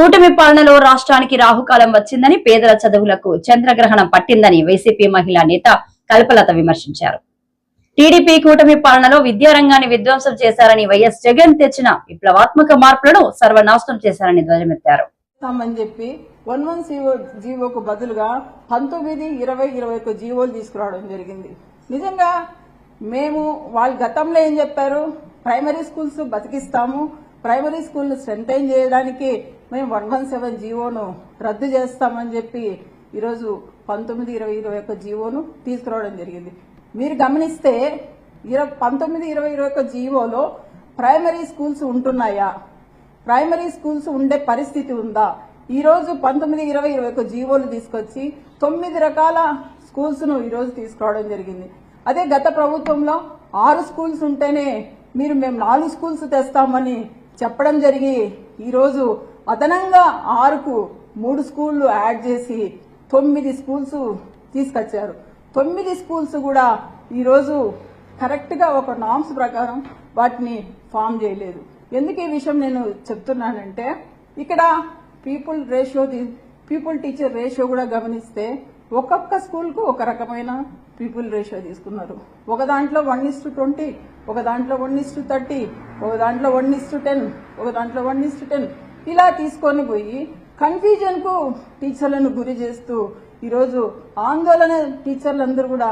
కూటమి పాలనలో రాష్ట్రానికి రాహుకాలం వచ్చిందని పేదల చదువులకు చంద్రగ్రహణం పట్టిందని వైసీపీ మహిళా నేత కల్పలత విమర్శించారు. టీడీపీ కూటమి పాలనలో విద్యారంగాన్ని విధ్వంసం చేశారని వైఎస్ జగన్ తెచ్చిన విప్లవాత్మక మార్పులను సర్వనాశనం చేశారని ధ్వజమెత్తారు. చెప్పి వన్ వన్ జీవో జీవోకు బదులుగా పంతొమ్మిది ఇరవై ఇరవై ఒక జీవోలు తీసుకురావడం జరిగింది. నిజంగా మేము వాళ్ళ గతంలో ఏం చెప్పారు? ప్రైమరీ స్కూల్స్ బతికిస్తాము. ప్రైమరీ స్కూల్ స్ట్రెంగ్ చేయడానికి మేము వన్ వన్ సెవెన్ జీవోను రద్దు చేస్తామని చెప్పి ఈరోజు పంతొమ్మిది ఇరవై ఇరవై ఒక జీవోను తీసుకురావడం జరిగింది. మీరు గమనిస్తే ఇరవై పంతొమ్మిది ఇరవై ఇరవై ఒక జీవోలో ప్రైమరీ స్కూల్స్ ఉంటున్నాయా? ప్రైమరీ స్కూల్స్ ఉండే పరిస్థితి ఉందా? ఈరోజు పంతొమ్మిది ఇరవై ఇరవై ఒక జీవోలు తీసుకొచ్చి తొమ్మిది రకాల స్కూల్స్ను ఈరోజు తీసుకురావడం జరిగింది. అదే గత ప్రభుత్వంలో ఆరు స్కూల్స్ ఉంటేనే మీరు మేము నాలుగు స్కూల్స్ తెస్తామని చెప్పడం జరిగి ఈరోజు అదనంగా ఆరుకు మూడు స్కూళ్ళు యాడ్ చేసి తొమ్మిది స్కూల్స్ తీసుకొచ్చారు. తొమ్మిది స్కూల్స్ కూడా ఈరోజు కరెక్ట్గా ఒక నామ్స్ ప్రకారం వాటిని ఫామ్ చేయలేదు. ఎందుకు ఈ విషయం నేను చెప్తున్నానంటే ఇక్కడ people ratio people teacher ratio కూడా గమనిస్తే ఒక్కొక్క స్కూల్కు ఒక రకమైన పీపుల్ రేషియో తీసుకున్నారు. ఒక దాంట్లో వన్ ఇస్ టు ట్వంటీ ఒక దాంట్లో వన్ ఇస్ టు థర్టీ ఒక దాంట్లో వన్ ఇస్ టు టెన్ ఒక దాంట్లో వన్ ఇస్ టు టెన్ ఇలా తీసుకొని పోయి కన్ఫ్యూజన్కు టీచర్లను గురి చేస్తూ ఈరోజు ఆందోళన టీచర్లందరూ కూడా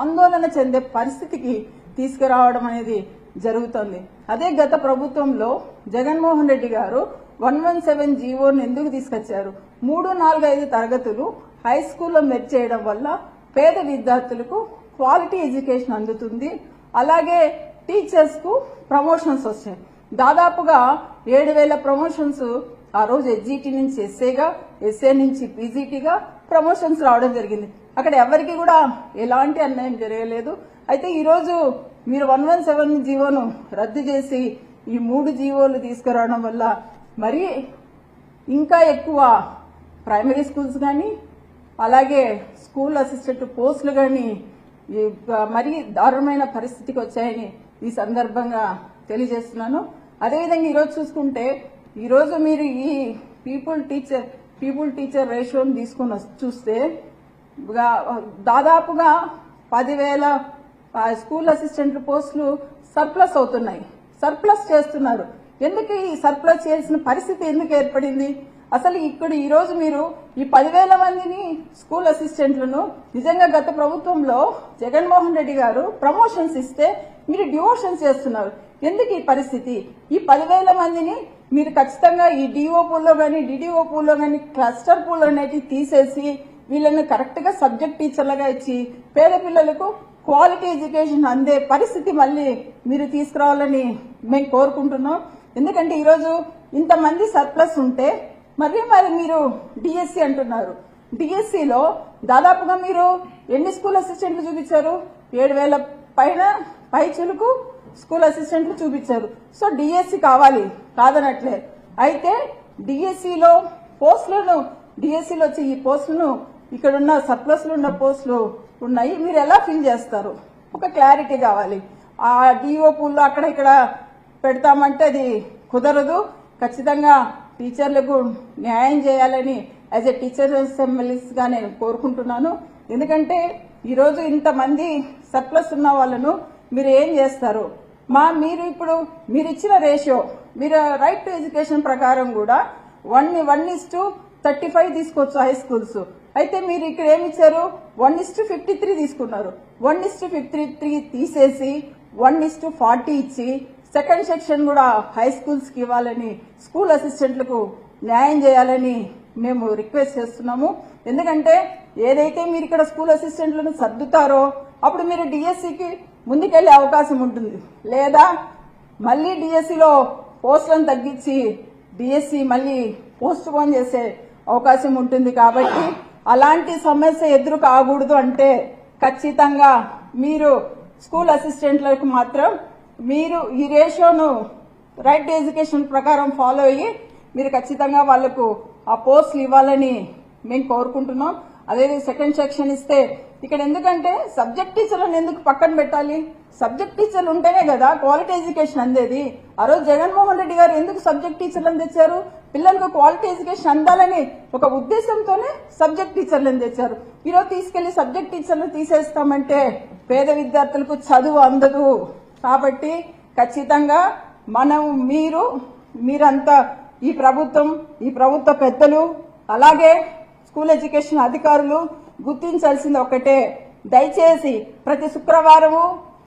ఆందోళన చెందే పరిస్థితికి తీసుకురావడం అనేది జరుగుతుంది. అదే గత ప్రభుత్వంలో జగన్మోహన్ రెడ్డి గారు వన్ వన్ సెవెన్ జీవోను ఎందుకు తీసుకొచ్చారు? మూడు నాలుగు ఐదు తరగతులు హై స్కూల్లో మెర్జ్ చేయడం వల్ల పేద విద్యార్థులకు క్వాలిటీ ఎడ్యుకేషన్ అందుతుంది. అలాగే టీచర్స్కు ప్రమోషన్స్ వచ్చాయి దాదాపుగా ఏడు వేల ప్రమోషన్స్ ఆ రోజు ఎస్జీటీ నుంచి ఎస్ఏగా ఎస్ఏ నుంచి పీజీటీగా ప్రమోషన్స్ రావడం జరిగింది. అక్కడ ఎవరికి కూడా ఎలాంటి అన్యాయం జరగలేదు. అయితే ఈరోజు మీరు వన్ వన్ సెవెన్ జీవోను రద్దు చేసి ఈ మూడు జీవోలు తీసుకురావడం వల్ల మరి ఇంకా ఎక్కువ ప్రైమరీ స్కూల్స్ కానీ అలాగే స్కూల్ అసిస్టెంట్ పోస్టులు కానీ మరీ దారుణమైన పరిస్థితికి వచ్చాయని ఈ సందర్భంగా తెలియజేస్తున్నాను. అదేవిధంగా ఈరోజు చూసుకుంటే ఈరోజు మీరు ఈ పీపుల్ టీచర్ పీపుల్ టీచర్ రేషియోని తీసుకుని చూస్తే దాదాపుగా పదివేల స్కూల్ అసిస్టెంట్ పోస్టులు సర్ప్లస్ అవుతున్నాయి. సర్ప్లస్ చేస్తున్నారు. ఎందుకు ఈ సర్ప్లస్ చేసిన పరిస్థితి ఎందుకు ఏర్పడింది? అసలు ఇక్కడ ఈరోజు మీరు ఈ పదివేల మందిని స్కూల్ అసిస్టెంట్లను నిజంగా గత ప్రభుత్వంలో జగన్మోహన్ రెడ్డి గారు ప్రమోషన్స్ ఇస్తే మీరు డివోషన్స్ చేస్తున్నారు. ఎందుకు ఈ పరిస్థితి? ఈ పదివేల మందిని మీరు ఖచ్చితంగా ఈ డిఓ పూల్లో కానీ డిడిఓ పూల్లో కానీ క్లస్టర్ పూల్ అనేటివి తీసేసి వీళ్ళని కరెక్ట్గా సబ్జెక్ట్ టీచర్లుగా ఇచ్చి పేద పిల్లలకు క్వాలిటీ ఎడ్యుకేషన్ అందే పరిస్థితి మళ్ళీ మీరు తీసుకురావాలని మేము కోరుకుంటున్నాం. ఎందుకంటే ఈరోజు ఇంతమంది సర్ప్లస్ ఉంటే మరి మరి మీరు డిఎస్సి అంటున్నారు. డిఎస్సిలో దాదాపుగా మీరు ఎన్ని స్కూల్ అసిస్టెంట్లు చూపించారు? ఏడు వేల పైన పై చులుకు స్కూల్ అసిస్టెంట్లు చూపించారు. సో డిఎస్సి కావాలి. కాదనట్లే. అయితే డిఎస్సిలో పోస్టులను డిఎస్సిలో వచ్చి ఈ పోస్టులను ఇక్కడ ఉన్న ఉన్న పోస్టులు ఉన్నాయి. మీరు ఎలా ఫిల్ చేస్తారు? ఒక క్లారిటీ కావాలి. ఆ డిఓ పూల్లో అక్కడ ఇక్కడ పెడతామంటే అది కుదరదు. ఖచ్చితంగా టీచర్లకు న్యాయం చేయాలని యాజ్ ఎ టీచర్ ఎమ్మెల్యేస్ నేను కోరుకుంటున్నాను. ఎందుకంటే ఈరోజు ఇంతమంది సర్ప్లస్ ఉన్న వాళ్ళను మీరు ఏం చేస్తారు? మా మీరు ఇప్పుడు మీరు ఇచ్చిన రేషియో మీరు రైట్ టు ఎడ్యుకేషన్ ప్రకారం కూడా one one is to thirty five తీసుకోవచ్చు హై స్కూల్స్ అయితే మీరు ఇక్కడ ఏమి ఇచ్చారు? One is to fifty three తీసుకున్నారు. One is to fifty three తీసేసి వన్ ఇస్ టు ఫార్టీ ఇచ్చి సెకండ్ సెక్షన్ కూడా హై స్కూల్స్కి ఇవ్వాలని స్కూల్ అసిస్టెంట్లకు న్యాయం చేయాలని మేము రిక్వెస్ట్ చేస్తున్నాము. ఎందుకంటే ఏదైతే మీరు ఇక్కడ స్కూల్ అసిస్టెంట్లను సర్దుతారో అప్పుడు మీరు డిఎస్సికి ముందుకెళ్ళే అవకాశం ఉంటుంది. లేదా మళ్ళీ డిఎస్సిలో పోస్టులను తగ్గించి డిఎస్సి మళ్ళీ పోస్ట్ పోన్ చేసే అవకాశం ఉంటుంది కాబట్టి అలాంటి సమస్య ఎదురు కాకూడదు అంటే ఖచ్చితంగా మీరు స్కూల్ అసిస్టెంట్లకు మాత్రం మీరు ఈ రేషియోను రైట్ ఎడ్యుకేషన్ ప్రకారం ఫాలో అయ్యి మీరు ఖచ్చితంగా వాళ్ళకు ఆ పోస్టులు ఇవ్వాలని మేము కోరుకుంటున్నాం. అదే సెకండ్ సెక్షన్ ఇస్తే ఇక్కడ ఎందుకంటే సబ్జెక్ట్ టీచర్లను ఎందుకు పక్కన పెట్టాలి? సబ్జెక్ట్ టీచర్లు ఉంటేనే కదా క్వాలిటీ ఎడ్యుకేషన్ అందేది. ఆ రోజు జగన్మోహన్ రెడ్డి గారు ఎందుకు సబ్జెక్ట్ టీచర్లను తెచ్చారు? పిల్లలకు క్వాలిటీ ఎడ్యుకేషన్ అందాలని ఒక ఉద్దేశంతోనే సబ్జెక్ట్ టీచర్లను తెచ్చారు. ఈరోజు తీసుకెళ్ళి సబ్జెక్ట్ టీచర్లు తీసేస్తామంటే పేద విద్యార్థులకు చదువు అందదు. కాబట్టి ఖచ్చితంగా మనం మీరు మీరంతా ఈ ప్రభుత్వం ఈ ప్రభుత్వ పెద్దలు అలాగే స్కూల్ ఎడ్యుకేషన్ అధికారులు గుర్తించాల్సింది ఒకటే. దయచేసి ప్రతి శుక్రవారము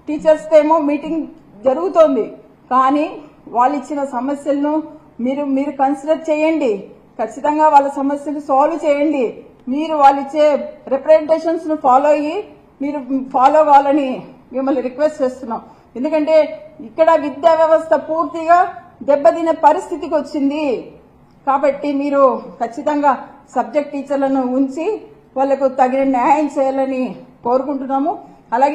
టీచర్స్ ఏమో మీటింగ్ జరుగుతోంది. కానీ వాళ్ళు ఇచ్చిన సమస్యలను మీరు మీరు కన్సిడర్ చేయండి. ఖచ్చితంగా వాళ్ళ సమస్యలు సాల్వ్ చేయండి. మీరు వాళ్ళు ఇచ్చే రిప్రజెంటేషన్స్ను ఫాలో అయ్యి మీరు ఫాలో అవ్వాలని మిమ్మల్ని రిక్వెస్ట్ చేస్తున్నాం. ఎందుకంటే ఇక్కడ విద్యా వ్యవస్థ పూర్తిగా దెబ్బతిన పరిస్థితికి వచ్చింది. కాబట్టి మీరు ఖచ్చితంగా సబ్జెక్ట్ టీచర్లను ఉంచి వాళ్ళకు తగిన న్యాయం చేయాలని కోరుకుంటున్నాము. అలాగే